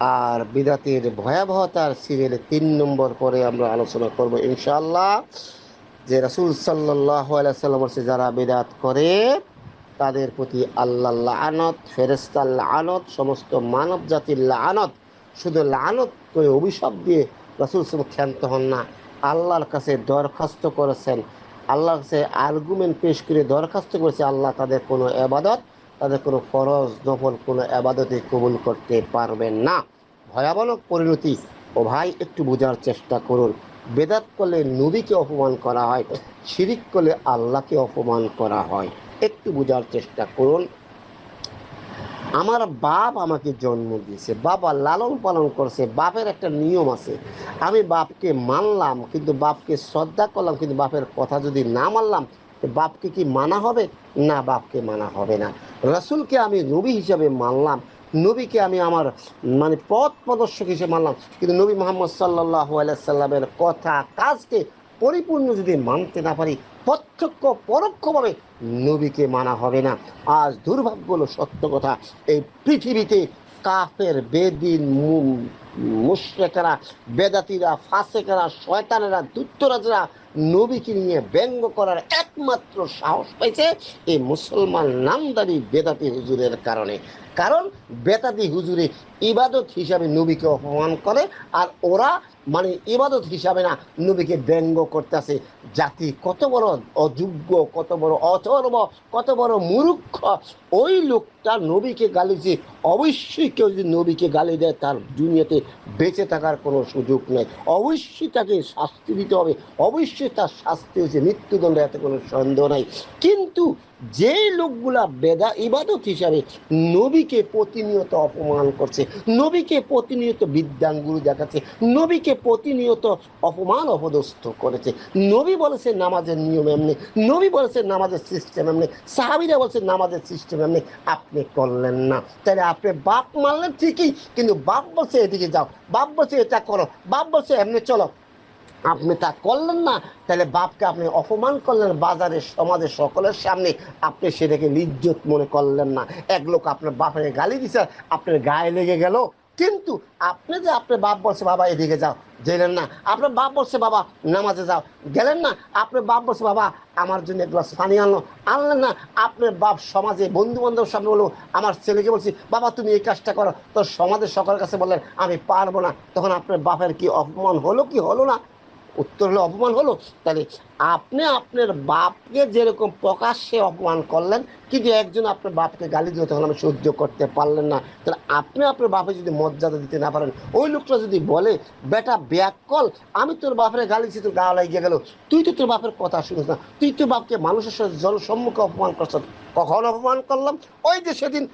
আর বিদাতের ভয়াবহতার সিরিয়ালে তিন নম্বর পরে আমরা আলোচনা করব ইনশাল্লাহ যে রাসূল সাল্লাম হচ্ছে যারা বিদাত করে, তাদের প্রতি আল্লাহ লানত ফেরেস্তার লানত, সমস্ত মানব জাতির লানত, শুধু লানত করে অভিশাপ দিয়ে রাসুল সাল ক্ষান্ত হন না, আল্লাহর কাছে দরখাস্ত করেছেন। আল্লাহর কাছে আর্গুমেন্ট পেশ করে দরখাস্ত করেছে আল্লাহ তাদের কোনো এবাদত তাদের কোনো ফরজ নফল, কোনো আবাদতে কবুল করতে পারবেন না। ভয়াবহ পরিণতি। ও ভাই, একটু বোঝার চেষ্টা করুন। বেদাত করলে নবীকে অপমান করা হয়, শিরিক করলে আল্লাহকে অপমান করা হয়। একটু বোঝার চেষ্টা করুন। আমার বাপ আমাকে জন্ম দিয়েছে। বাবা লালন পালন করছে। বাপের একটা নিয়ম আছে। আমি বাপকে মানলাম, কিন্তু বাপকে শ্রদ্ধা করলাম, কিন্তু বাপের কথা যদি না মানলাম বাপকে কি মানা হবে? না, বাপকে মানা হবে না। রসুলকে আমি নবী হিসাবে মানলাম। নবীকে আমি আমার মানে পথ প্রদর্শক হিসেবে মানলাম। কিন্তু নবী মোহাম্মদ সাল্লাহ সাল্লামের কথা, কাজকে পরিপূর্ণ যদি মানতে না পারি, প্রত্যক্ষ, পরোক্ষভাবে নবীকে মানা হবে না। আজ দুর্ভাগ্য হলো সত্য কথা, এই পৃথিবীতে কাফের, বেদিন মুশ্রেকেরা, বেদাতিরা, ফাসেকেরা, শয়তানেরা, দুত্তরাজরা নবীকে নিয়ে ব্যঙ্গ করার একমাত্র সাহস পাইছে এই মুসলমান নামদারি বেদাতি হুজুরের কারণে। কারণ বেতাদি হুজুরে ইবাদত হিসাবে নবীকে অপমান করে, আর ওরা মানে ইবাদত হিসাবে না নবীকে ব্যঙ্গ করতেছে। জাতি কত বড় অযোগ্য, কত বড় অথর্ব কত বড় মূর্খ, ওই লোকটা নবীকে গালি যে অবশ্যই কেউ যদি নবীকে গালি দেয়, তার দুনিয়াতে বেঁচে থাকার কোনো সুযোগ নেই। অবশ্যই তাকে শাস্তি দিতে হবে। অবশ্যই তার শাস্তি হচ্ছে মৃত্যুদণ্ড এতে কোনো সন্দেহ নাই। কিন্তু যে লোকগুলা বেদা ইবাদত হিসাবে নবীকে প্রতিনিয়ত অপমান করছে, নবীকে প্রতিনিয়ত বিদ্যাঙ্গুরু দেখাচ্ছে, নবীকে প্রতিনিয়ত অপমান অপদস্থ করেছে। নবী বলেছে নামাজের নিয়ম এমনি, নবী বলেছে নামাজের সিস্টেম এমনি, সাহাবিরা বলছে নামাজের সিস্টেম এমনি। আপনি করলেন না। তাহলে আপনি বাপ মানলেন ঠিকই, কিন্তু বাপ বলছে এদিকে যাও, বাপ বলছে এটা করো, বাপ বলছে এমনি চলো। আপনি তা করলেন না, তাহলে বাপকে আপনি অপমান করলেন বাজারে সমাজের সকলের সামনে আপনি সেটাকে লিজ্জত মনে করলেন না। এক লোক আপনার বাপের গালি দিছে, আপনার গায়ে লেগে গেল। কিন্তু আপনি যে আপনার বাপ বলছে, বাবা, এদিকে যাও গেলেন না। আপনার বাপ বলছে, বাবা, নামাজে যাও। গেলেন না। আপনার বাপ বলছে, বাবা, আমার জন্য এক গ্লাস পানি আনলো আনলেন না। আপনার বাপ সমাজে বন্ধু বান্ধব সামনে বলল, আমার ছেলেকে বলছি, বাবা, তুমি এই কাজটা করো। তো সমাজের সকলের কাছে বললেন, আমি পারব না। তখন আপনার বাপের কি অপমান হলো কি হলো না? উত্তর হলো অপমান হলো? তাহলে আপনি আপনার বাপকে যেরকম প্রকাশ্যে অপমান করলেন কিন্তু একজন আপনার বাপকে গালি দিয়ে তখন আমি সহ্য করতে পারলেন না। তাহলে আপনি আপনার বাপে যদি মর্যাদা দিতে না পারেন, ওই লোকটা যদি বলে, বেটা ব্যাক কল, আমি তোর বাপের গালি দিচ্ছি তোর গা লাগিয়ে গেল, তুই তো তোর বাপের কথা শুনিস না, তুই তোর বাপকে মানুষের সাথে জনসম্মুখে অপমান করছ, কখন অপমান করলাম? ওই যে সেদিন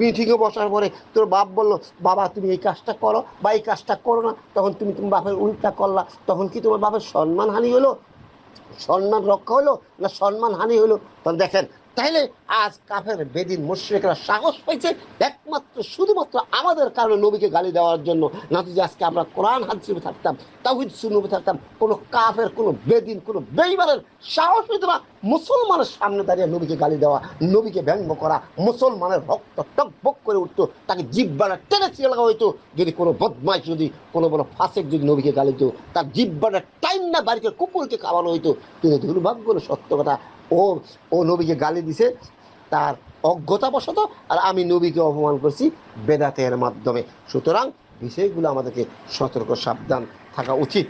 মিটিংয়ে বসার পরে তোর বাপ বলল, বাবা, তুমি এই কাজটা করো, বা এই কাজটা করো না। তখন তুমি তোমার বাপের উল্টা করলা, তখন কি তোমার বাপের সম্মানহানি হলো? সম্মান রক্ষা হলো না সম্মান হানি হলো? তাহলে দেখেন তাইলে আজ কাফের বেদিন মুশ্রিকরা সাহস পাইছে একমাত্র, শুধুমাত্র আমাদের কারণে নবীকে গালি দেওয়ার জন্য। না যদি আজকে আমরা কোরআন হাজিবে থাকতাম তাহিদ সুনবে থাকতাম। কোনো কাফের, কোনো বেদিন, কোনো বেইমানের সাহস হইতো না মুসলমানের সামনে দাঁড়িয়ে নবীকে গালি দেওয়া, নবীকে ব্যঙ্গ করা, মুসলমানের রক্ত টকবক করে উঠতো, তাকে জিব্বাটা টেনে ছিঁড়ে লাগা হইতো। যদি কোনো বদমাইশ, যদি কোনো বড় ফাঁসেক যদি নবীকে গালি দিত, তার জিব্বাটা টাইম না বাড়িতে কুকুরকে খাওয়ানো হইতো। কিন্তু দুর্ভাগ্য সত্য কথা ও ও নবীকে গালি দিছে, তার অজ্ঞতাবশত, আর আমি নবীকে অপমান করছি বেদাতের মাধ্যমে। সুতরাং বিষয়গুলো আমাদেরকে সতর্ক, সাবধান থাকা উচিত।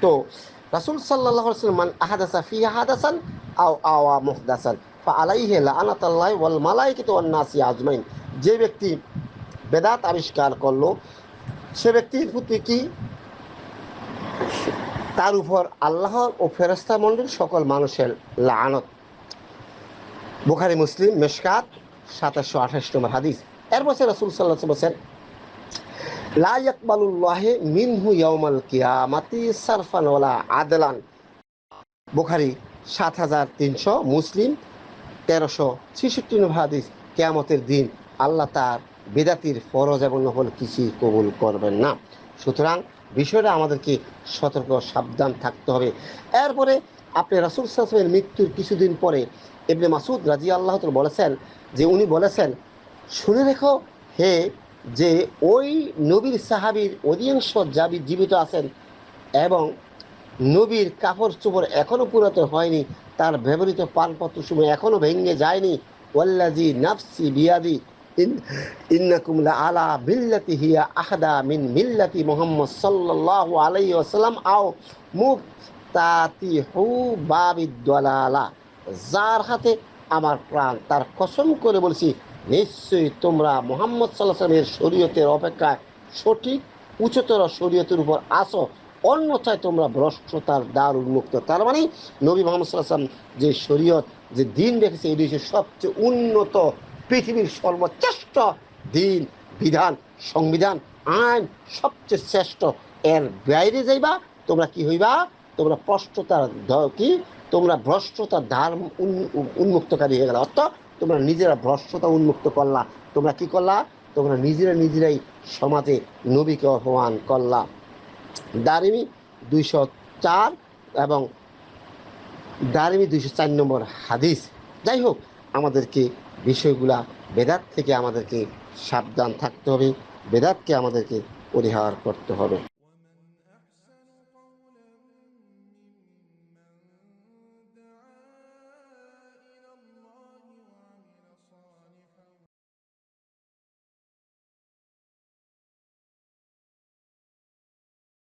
তো রাসুল সাল্লাহ মান আহাদাসা ফি আহাদাসান আও আওয়া ফা ওয়াল আজমাইন। যে ব্যক্তি বেদাত আবিষ্কার করল, সে ব্যক্তির প্রতি কি? তার উপর আল্লাহ ও ফেরস্তা মন্ডল সকল মানুষের লানত। বুখারি, মুসলিম, মেশকাত, সাতাশশো আঠাশ নম্বর হাদিস। এর বছর রসুল সাল্লাহ বলছেন, লা ইয়াকবালুল্লাহে মিনহু ইয়াউমাল কিয়ামাতি সারফান ওয়ালা আদলান। বুখারী, সাত হাজার তিনশো, মুসলিম, তেরোশো ছেষট্টি নম্বর হাদিস, কেয়ামতের দিন আল্লাহ তার বেদাতির ফরজ এবং নফল কিছুই কবুল করবেন না। সুতরাং বিষয়টা আমাদেরকে সতর্ক সাবধান থাকতে হবে। এরপরে আপনি রাসুল সাসমের মৃত্যুর কিছুদিন পরে এমনি মাসুদ রাজি আল্লাহ বলেছেন যে উনি বলেছেন, শুনে রেখো হে, যে ওই নবীর সাহাবীর অধিকাংশ জাবি জীবিত আছেন এবং নবীর কাপড় চোপড় এখনও পুরাতন হয়নি, তার ব্যবহৃত পানপত্র সময় এখনও ভেঙে যায়নি। ওয়াল্লাজি নাফসি বিয়াদি ইন- ইন্নাকুম আলা বিল্লাতি হিয়া আহাদা মিন মিল্লাতি মুহাম্মদ সাল্লাল্লাহু আলাইহি ওয়াসাল্লাম। আও মুফতাতিহু বাবিদ দালালা। যার হাতে আমার প্রাণ, তার কসম করে বলছি, নিশ্চয়ই তোমরা মোহাম্মদ সাল্লাহ সাল্লামের শরীয়তের অপেক্ষায় সঠিক, উচ্চতর শরীয়তের উপর আসো অন্যথায় তোমরা ভ্রষ্টতার দ্বার উন্মুক্ত। তার মানে নবী মোহাম্মদ সাল্লাম যে শরীয়ত, যে দিন রেখেছে এই দেশের সবচেয়ে উন্নত পৃথিবীর সর্বশ্রেষ্ঠ দিন, বিধান, সংবিধান, আইন সবচেয়ে শ্রেষ্ঠ। এর বাইরে যাইবা, তোমরা কি হইবা? তোমরা স্পষ্টতার কি? তোমরা ভ্রষ্টতার ধার উন- উন্মুক্তকারী হয়ে গেল। অর্থাৎ তোমরা নিজেরা ভ্রষ্টতা উন্মুক্ত করলা। তোমরা কি করলা? তোমরা নিজেরা নিজেরাই সমাজে নবীকে অপমান করলা। দারিমি দুইশো চার এবং দারিমি দুইশো চার নম্বর হাদিস। যাই হোক, আমাদেরকে বিষয়গুলা বেদাত থেকে আমাদেরকে সাবধান থাকতে হবে। বেদাতকে আমাদেরকে পরিহার করতে হবে।